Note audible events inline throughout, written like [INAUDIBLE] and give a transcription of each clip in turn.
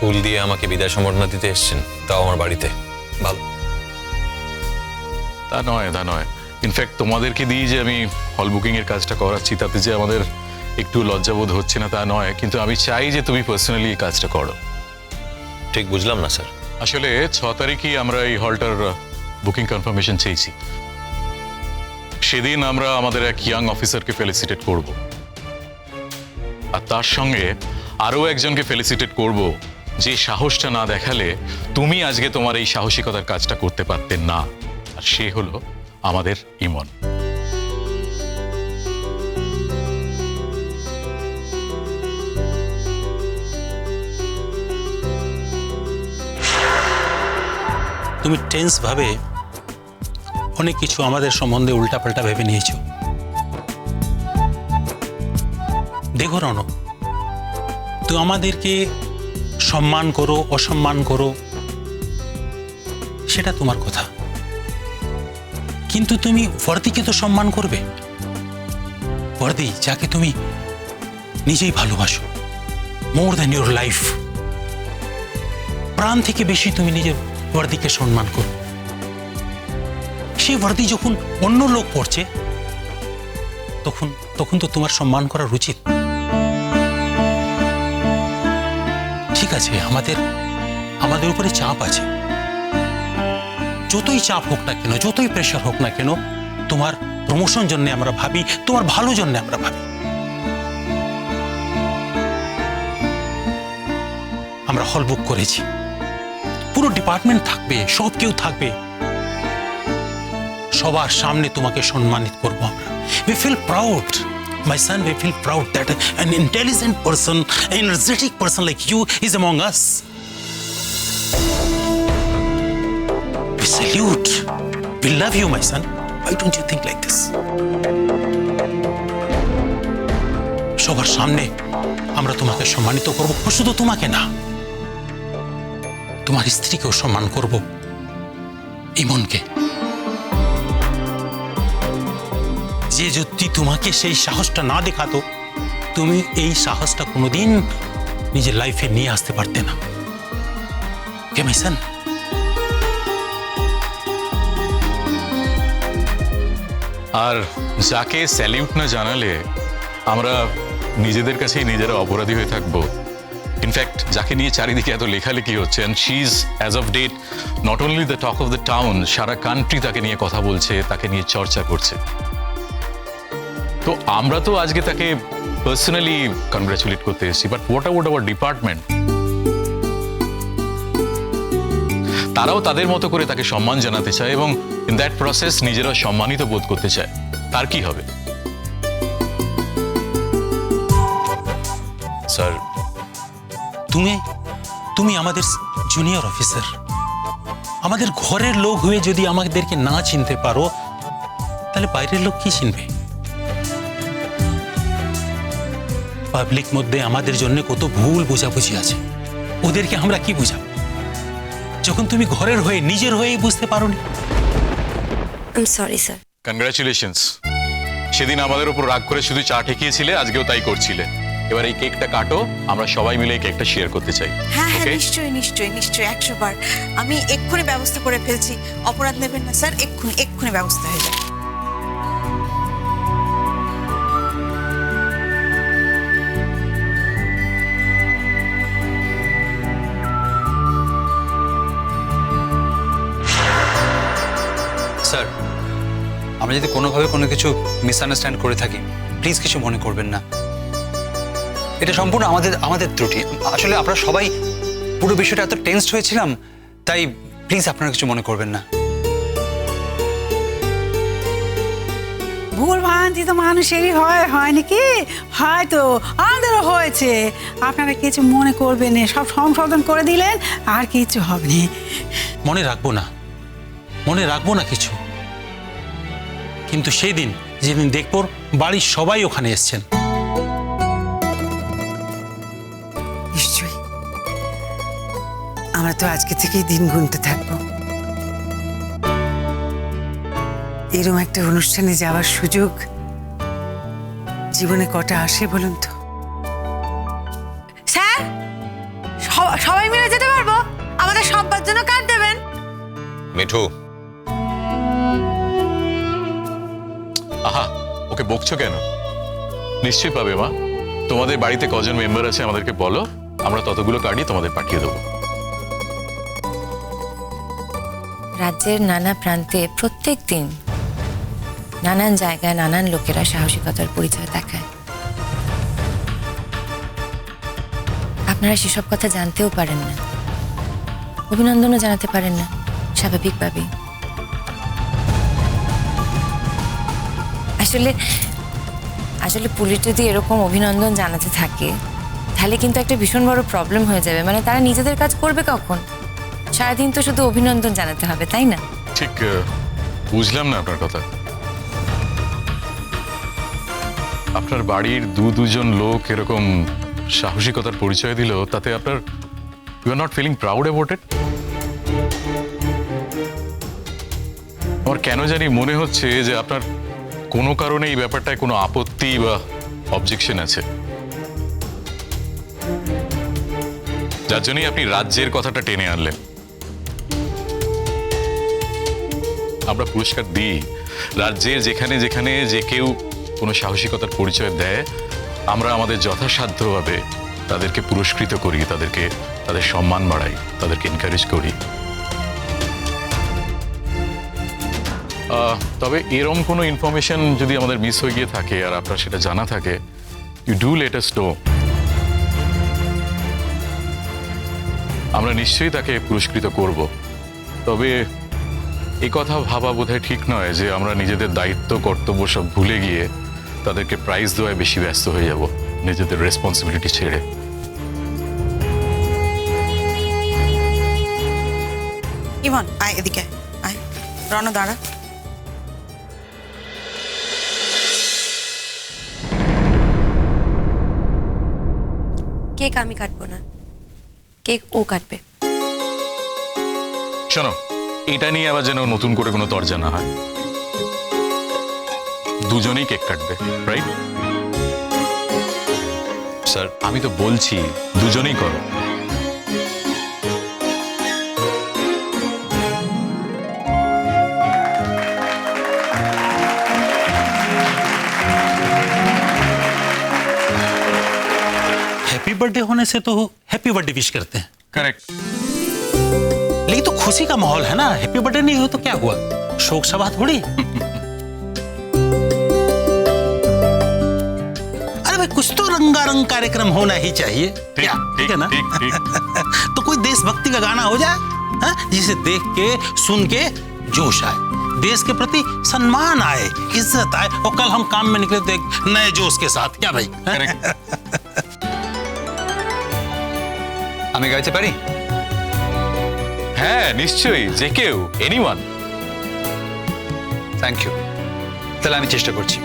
ফুল দিয়ে আমাকে বিদায় সম্বর্ধনা দিতে এসেছেন তাও আমার বাড়িতে। ভালো। তা নয় তা নয়। ইনফ্যাক্ট তোমাদেরকে দিয়ে যে আমি হল বুকিং এর কাজটা করাচ্ছি তাতে যে আমাদের একটু লজ্জাবোধ হচ্ছে না তা নয়। কিন্তু আমি চাই যে তুমি পার্সোনালি এই কাজটা করো। ঠিক বুঝলাম না স্যার। আসলে ছ তারিখই আমরা এই হলটার বুকিং কনফার্মেশন চেয়েছি। সেদিন আমরা আমাদের এক ইয়াং অফিসারকে ফেলিসিটেট করব। আর তার সঙ্গে আরও একজনকে ফেলিসিটেট করব। যে সাহসটা না দেখালে তুমি আজকে তোমার এই সাহসিকতার কাজটা করতে পারতে না। আর সে হলো আমাদের ইমন। তুমি টেন্স ভাবে অনেক কিছু আমাদের সম্বন্ধে উল্টাপাল্টা ভেবে নিয়েছো। দেখো রণ তো আমাদেরকে সম্মান করো, অসম্মান করো, সেটা তোমার কথা। কিন্তু তুমি বর্দিকে তো সম্মান করবে। বর্দি যাকে তুমি নিজেই ভালোবাসো মোর দ্যান ইউর লাইফ প্রাণ থেকে বেশি তুমি নিজের বর্দিকে সম্মান করো। সেই বর্দি যখন অন্য লোক পড়ছে, তখন তখন তো তোমার সম্মান করা উচিত। ঠিক আছে, আমাদের আমাদের উপরে চাপ আছে। যতই চাপ হোক না কেন, যতই প্রেশার হোক না কেন, তোমার প্রমোশন জন্য আমরা ভাবি, তোমার ভালো জন্য আমরা ভাবি। আমরা হল বুক করেছি। পুরো ডিপার্টমেন্ট থাকবে, সব কেউ থাকবে। সবার সামনে তোমাকে সম্মানিত করব আমরা। We feel proud my son we feel proud that an intelligent person energetic person like you is among us. We salute. We love you, my son. Why don't you think like this? সবার সামনে আমরা তোমাকে সম্মানিত করব শুধু তোমাকে না তোমার স্ত্রীকেও সম্মান করব ইমনকে যে যদি তোমাকে সেই সাহসটা না দেখাতো, তুমি এই সাহসটা কোনোদিন নিজের লাইফে নিয়ে আসতে পারতে না। কে আর যাকে স্যালিউট না জানালে, আমরা নিজেদের কাছেই নিজেরা অপরাধী হয়ে থাকব। ইনফ্যাক্ট যাকে নিয়ে চারিদিকে এত লেখালেখি হচ্ছে and she is as of date not only the talk of the town Sara country তাকে নিয়ে কথা বলছে, তাকে নিয়ে চর্চা করছে। তো আমরা তো আজকে তাকে পার্সোনালি কনগ্রাচুলেট করতে এসেছি but what about our department তারাও তাদের মতো করে তাকে সম্মান জানাতে চায় এবং ইন দ্যাট প্রসেস নিজেরা সম্মানিত বোধ করতে চায়। তার কি হবে? স্যার, তুমি তুমি আমাদের জুনিয়র অফিসার আমাদের ঘরের লোক হয়ে যদি আমাদেরকে না চিনতে পারো, তাহলে বাইরের লোক কি চিনবে? পাবলিক মধ্যে আমাদের জন্য কত ভুল বোঝাবুঝি আছে। ওদেরকে আমরা কি বুঝাবো? যখন তুমি ঘরের হয়ে নিজের হয়েই বুঝতে পারো নি সরি স্যার কনগ্রাচুলেশনস সেদিন আমাদের উপর রাগ করে শুধু চা ঠেকিয়েছিলে আজকেও তাই করছিলে। এবার এই কেকটা কাটো আমরা সবাই মিলে এই কেকটা শেয়ার করতে চাই। হ্যাঁ হ্যাঁ নিশ্চয়ই নিশ্চয়ই নিশ্চয়ই একশো বার। আমি এক্ষুনি ব্যবস্থা করে ফেলছি। অপরাধ নেবেন না স্যার এক্ষুনি এক্ষুনি ব্যবস্থা হয়ে যাবে। স্যার আমরা যদি কোনোভাবে কোনো কিছু মিসআন্ডারস্ট্যান্ড করে থাকি প্লিজ কিছু মনে করবেন না। এটা সম্পূর্ণ আমাদের আমাদের ত্রুটি। আসলে আপনারা সবাই পুরো বিষয়টা এত টেন্সড হয়েছিলাম তাই প্লিজ আপনারা কিছু মনে করবেন না। ভুল ভ্রান্তি তো মানুষেরই হয় হয় নাকি? হয়তো আমাদেরও হয়েছে। আপনারা কিছু মনে করবেন না সব সংশোধন করে দিলেন আর কিছু হবে না। মনে রাখব না মনে রাখব না কিছু। কিন্তু সেই দিন যেদিন দেখব বাড়ির সবাই ওখানে এসছেন। নিশ্চয়ই। আমরা তো আজকে থেকেই দিন গুনতে থাকব। এরকম একটা অনুষ্ঠানে যাওয়ার সুযোগ জীবনে কটা আসে বলুন তো? স্যার সবাই মিলে যেতে পারব? আমাদের সব্বার জন্য কার্ড দেবেন। মিঠু আহা, ওকে বকছো কেন? নিশ্চয়ই পাবে, মা। তোমাদের বাড়িতে কজন মেম্বার আছে আমাদেরকে বলো, আমরা ততগুলো কার্ডই তোমাদের পাঠিয়ে দেবো। রাজ্যের নানা প্রান্তে প্রত্যেক দিন নানান জায়গায় নানান লোকেরা সাহসিকতার পরিচয় দেখায়। আপনারা সেসব কথা জানতেও পারেন না। অভিনন্দনও জানাতে পারেন না, স্বাভাবিকভাবেই। আসলে আসলে পুলিশ যদি এরকম অভিনন্দন জানাতে থাকে, তাহলে কিন্তু একটা ভীষণ বড় প্রবলেম হয়ে যাবে। মানে তারা নিজেদের কাজ করবে কখন? সারাদিন তো শুধু অভিনন্দন জানাতে হবে, তাই না? ঠিক বুঝলাম না আপনার কথা। আপনার বাড়ির দু দুজন লোক এরকম সাহসিকতার পরিচয় দিল, তাতে আপনার you are not feeling proud about it আমার কেন জানি মনে হচ্ছে যে আপনার কোনো কারণে এই ব্যাপারটায় কোনো আপত্তি বা অবজেকশন আছে। যার জন্যই আপনি রাজ্যের কথাটা টেনে আনলেন। আমরা পুরস্কার দিই। রাজ্যের যেখানে যেখানে যে কেউ কোনো সাহসিকতার পরিচয় দেয়, আমরা আমাদের যথাসাধ্যভাবে তাদেরকে পুরস্কৃত করি, তাদেরকে, তাদের সম্মান বাড়াই, তাদেরকে এনকারেজ করি। তবে এরম কোনো ইনফরমেশন যদি আমাদের মিস হয়ে গিয়ে থাকে আর আপনার সেটা জানা থাকে ইউ ডু লেটেস্ট নো আমরা নিশ্চয়ই তাকে পুরস্কৃত করব। তবে এই কথা ভাবা বোধহয় ঠিক নয় যে আমরা নিজেদের দায়িত্ব, কর্তব্য সব ভুলে গিয়ে তাদেরকে প্রাইজ দেওয়ায় বেশি ব্যস্ত হয়ে যাব, নিজেদের রেসপন্সিবিলিটি ছেড়ে। ইমন, আয় এদিকে। আয়। রণ দাঁড়া। কেক আমি কাটবো না। কেক ও কাটবে। শোনো, এটা নিয়ে আবার যেন নতুন করে কোনো তর্জা না হয়। দুজনেই কেক কাটবে রাইট স্যার, আমি তো বলছি, দুজনেই করো। बर्थडे होने से तो हैप्पी बर्थडे विश करते हैं। करेक्ट लेकिन तो खुशी का माहौल है ना हैप्पी बर्थडे नहीं हो तो क्या हुआ? शोक सभा थोड़ी। अरे भाई कुछ तो रंगारंग कार्यक्रम होना ही चाहिए। ठीक है ना? थीक, थीक। [LAUGHS] तो कोई देशभक्ति का गाना हो जाए हा? जिसे देख के सुन के जोश आए। देश के प्रति सम्मान आए इज़्ज़त आए। और कल हम काम में निकले तो एक नए जोश के साथ। क्या भाई? [LAUGHS] আমি গাইতে পারি? হ্যাঁ নিশ্চয়ই, যে কেউ এনিওয়ান থ্যাংক ইউ তাহলে আমি চেষ্টা করছি।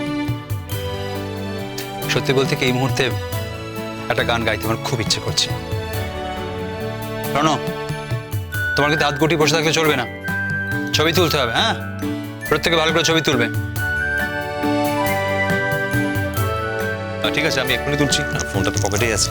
সত্যি বলতে কি, এই মুহূর্তে একটা গান গাইতে আমার খুব ইচ্ছে করছে। রণ তোমার কিন্তু হাত গুটি বসে থাকলে চলবে না? ছবি তুলতে হবে হ্যাঁ? প্রত্যেকে ভালো করে ছবি তুলবে। ঠিক আছে, আমি এক্ষুনি তুলছি। ফোনটা তো পকেটেই আছে।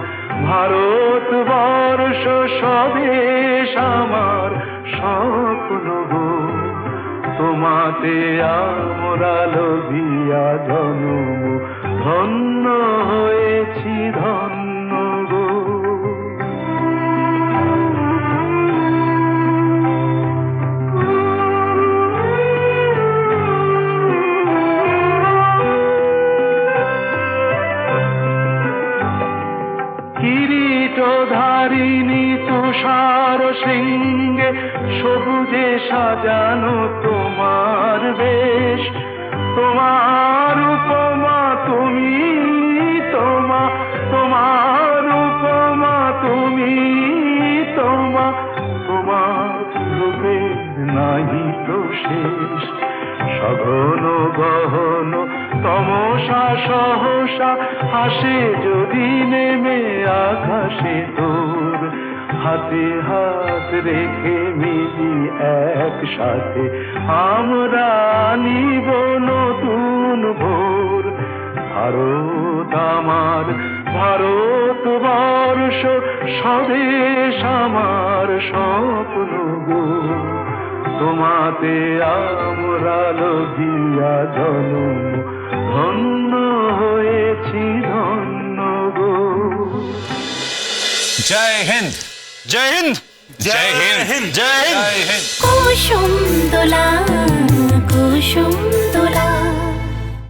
তোমাতে আমরা লোভিয়া ধনু ধন্য আকাশে তোর, হাতে হাত রেখে মিলি একসাথে। আমরা নিব নতুন ভোর। ভারত আমার, ভারত বর্ষ স্বদেশ আমার স্বপ্ন গো। তোমাতে আমরা লগিয়া জন্ম, ধন্য হয়েছি ধন্য জয় হিন্দ। জয় হিন্দ। জয় হিন্দ। জয় হিন্দ। কুসুম দোলা কুসুম